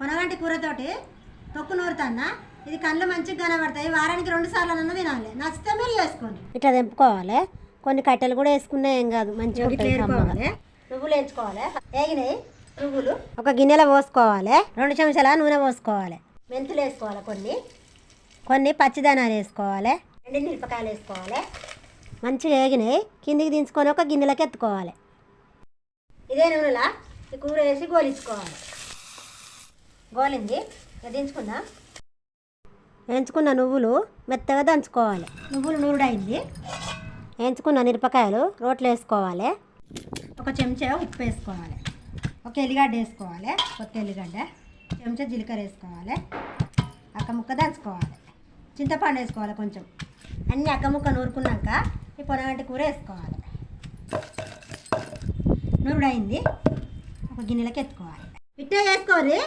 కొనగంటి కూరతోటి తొక్కు నూరుతాన్నా. ఇది కళ్ళు మంచిగా కనబడతాయి. వారానికి రెండు సార్లు అన్న తినాలి. నచ్చితే మీరు చేసుకోండి. ఇట్లా తెంపుకోవాలి. కొన్ని కట్టెలు కూడా వేసుకున్నా ఏం కాదు. మంచిగా. నువ్వులు వేయించుకోవాలి. వేగినాయి. నువ్వులు. ఒక గిన్నెలో పోసుకోవాలి. రెండు చెంచాల నూనె పోసుకోవాలి. మెంతులు వేసుకోవాలి కొన్ని. కొన్ని పచ్చిదానాలు వేసుకోవాలి. ఎండి మిరపకాయలు వేసుకోవాలి. మంచిగా వేగినాయి. కిందికి దించుకొని ఒక గిన్నెలోకి ఎత్తుకోవాలి. ఇదే నూనెలా? ఈ కూర వేసి గోలించుకోవాలి. గోలింది. దించుకుందాం. వేయించుకున్న నువ్వులు మెత్తగా దంచుకోవాలి. నువ్వులు నూరుడైంది. వేయించుకున్న మిరపకాయలు రోట్లో వేసుకోవాలి. ఒక చెంచా ఉప్పు వేసుకోవాలి. ఒక ఎల్లిగడ్డ వేసుకోవాలి. కొత్త ఎల్లిగడ్డ చెంచా జీలకర్ర వేసుకోవాలి. అక్క ముక్క దంచుకోవాలి. చింతపండు వేసుకోవాలి కొంచెం. అన్ని అక్క ముక్క నూరుకున్నాక ఈ పొనగంటి కూర వేసుకోవాలి. నూరుడైంది. ఒక గిన్నెలోకి ఎత్తుకోవాలి. ఇట్టే వేసుకోవాలి.